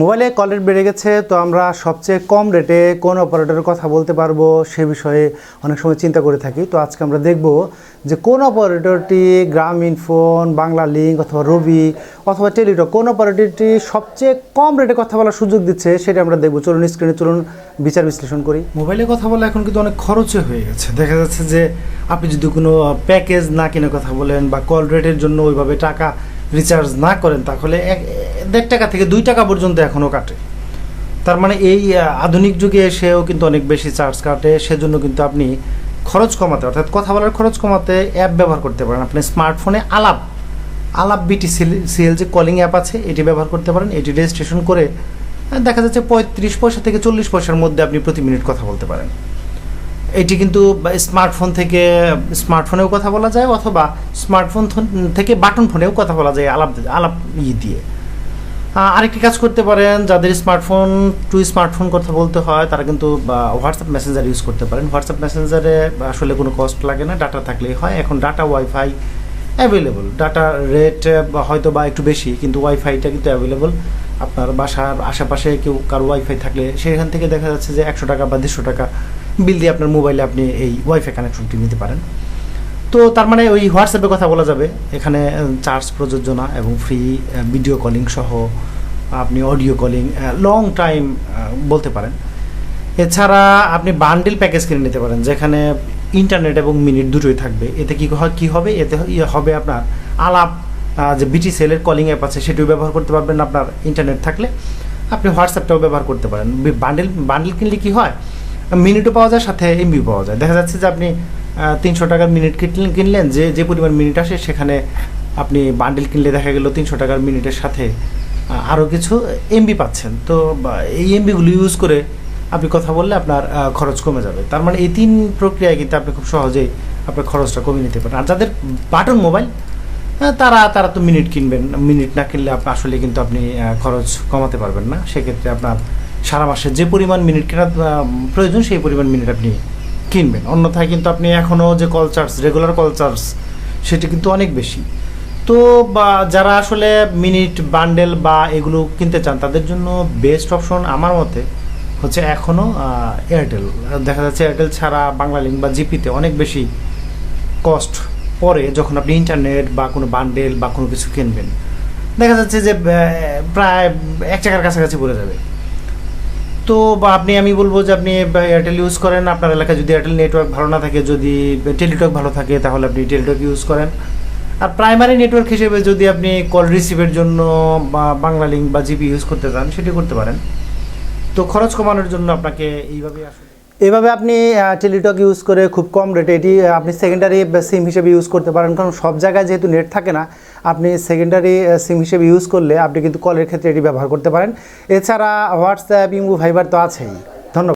মোবাইলে call rate বেড়ে গেছে, তো আমরা সবচেয়ে কম রেটে কোন অপারেটরের কথা বলতে পারব সে বিষয়ে অনেক সময় চিন্তা করে থাকি। তো আজকে আমরা দেখব যে কোন অপারেটরটি গ্রামীণ ফোন, বাংলা লিঙ্ক অথবা রবি অথবা টেলিটক, কোন অপারেটরটি সবচেয়ে কম রেটে কথা বলার সুযোগ দিচ্ছে সেটা আমরা দেখব। চলুন স্ক্রিনে চলুন, বিচার বিশ্লেষণ করি। মোবাইলে কথা বলা এখন কিন্তু অনেক খরচে হয়ে গেছে। দেখা যাচ্ছে যে আপনি যদি কোনো প্যাকেজ না কিনে কথা বলেন বা কল রেটের জন্য ওইভাবে টাকা রিচার্জ না করেন, তাহলে এক দেড় টাকা থেকে দুই টাকা পর্যন্ত এখনও কাটে। তার মানে এই আধুনিক যুগে এসেও কিন্তু অনেক বেশি চার্জ কাটে, সেজন্য কিন্তু আপনি খরচ কমাতে, অর্থাৎ কথা বলার খরচ কমাতে অ্যাপ ব্যবহার করতে পারেন। আপনি স্মার্টফোনে আলাপ আলাপ বিটি সিএল যে কলিং অ্যাপ আছে, এটি ব্যবহার করতে পারেন। এটি রেজিস্ট্রেশন করে দেখা যাচ্ছে পঁয়ত্রিশ পয়সা থেকে চল্লিশ পয়সার মধ্যে আপনি প্রতি মিনিট কথা বলতে পারেন। এটি কিন্তু স্মার্টফোন থেকে, স্মার্টফোনেও কথা বলা যায় অথবা স্মার্টফোন থেকে বাটন ফোনেও কথা বলা যায় আলাপ আলাপ ই দিয়ে। আরেকটি কাজ করতে পারেন, যাদের স্মার্টফোন, টু স্মার্টফোন কথা বলতে হয়, তারা কিন্তু হোয়াটসঅ্যাপ মেসেঞ্জার ইউজ করতে পারেন। হোয়াটসঅ্যাপ মেসেঞ্জারে আসলে কোনো কস্ট লাগে না, ডাটা থাকলেই হয়। এখন data wifi available. Data rate হয়তো বা একটু বেশি, কিন্তু ওয়াইফাইটা কিন্তু অ্যাভেলেবল। আপনার বাসার আশেপাশে কেউ কারও ওয়াইফাই থাকলে, সেখান থেকে দেখা যাচ্ছে যে একশো টাকা বা দেড়শো টাকা বিল দিয়ে আপনার মোবাইলে আপনি এই ওয়াইফাই কানেকশনটি নিতে পারেন। তো তার মানে ওই হোয়াটসঅ্যাপে কথা বলা যাবে। এখানে চার্জ প্রযোজ্য না এবং ফ্রি ভিডিও কলিং সহ, আপনি অডিও কলিং লং টাইম বলতে পারেন। এছাড়া আপনি বান্ডিল প্যাকেজ কিনে নিতে পারেন, যেখানে ইন্টারনেট এবং মিনিট দুটোই থাকবে। এতে কি কি হবে? এতে ইয়ে হবে আপনার আলাপ যে বিটি সেলের কলিং অ্যাপ আছে, সেটিও ব্যবহার করতে পারবেন আপনার ইন্টারনেট থাকলে। আপনি হোয়াটসঅ্যাপটাও ব্যবহার করতে পারেন। বান্ডেল বান্ডেল কিনলে কি হয়? মিনিটও পাওয়া যায়, সাথে এমবি পাওয়া যায়। দেখা যাচ্ছে যে আপনি তিনশো টাকার মিনিট কিনলেন কিনলেন, যে যে পরিমাণ মিনিট আসে, সেখানে আপনি বান্ডেল কিনলে দেখা গেল তিনশো টাকার মিনিটের সাথে আরও কিছু এমবি পাচ্ছেন। তো এই এমবিগুলো ইউজ করে আপনি কথা বললে আপনার খরচ কমে যাবে। তার মানে এই তিন প্রক্রিয়ায় কিন্তু আপনি খুব সহজেই আপনার খরচটা কমিয়ে নিতে পারেন। আর যাদের বাটন মোবাইল তারা তারা তো মিনিট কিনবেন। মিনিট না কিনলে আপনি আসলে কিন্তু আপনি খরচ কমাতে পারবেন না। সেক্ষেত্রে আপনার সারা মাসে যে পরিমাণ মিনিট কেনার প্রয়োজন, সেই পরিমাণ মিনিট আপনি কিনবেন। অন্যথায় কিন্তু আপনি এখনও যে call charge regular call charge সেটি কিন্তু অনেক বেশি। তো, বা যারা আসলে মিনিট বান্ডেল বা এগুলো কিনতে চান, তাদের জন্য বেস্ট অপশন আমার মতে হচ্ছে এখনও এয়ারটেল দেখা যাচ্ছে এয়ারটেল ছাড়া বাংলা লিঙ্ক বা জিপিতে অনেক বেশি কস্ট পরে যখন আপনি ইন্টারনেট বা কোনো বান্ডেল বা কোনো কিছু কিনবেন। দেখা যাচ্ছে যে প্রায় এক টাকার কাছাকাছি পড়ে যাবে। তো বা আপনি, আমি বলব যে আপনি এয়ারটেল ইউজ করেন। আপনার এলাকায় যদি এয়ারটেল নেটওয়ার্ক ভালো না থাকে, যদি টেলিটক ভালো থাকে, তাহলে আপনি টেলিটক ইউজ করেন। আর প্রাইমারি নেটওয়ার্ক হিসেবে যদি আপনি কল রিসিভের জন্য বা বাংলা লিঙ্ক বা জিপি ইউজ করতে চান, সেটি করতে পারেন। তো খরচ কমানোর জন্য আপনাকে এইভাবেই আসলে এভাবে আপনি টেলিটক ইউজ করে খুব কম রেটে এটি আপনি সেকেন্ডারি সিম হিসেবে ইউজ করতে পারেন। কারণ সব জায়গায় যেহেতু নেট থাকে না, আপনি সেকেন্ডারি সিম হিসেবে ইউজ করলে আপনি কিন্তু কলের ক্ষেত্রে এটি ব্যবহার করতে পারেন। এছাড়া হোয়াটসঅ্যাপ ইমু ভাইবার তো আছেই।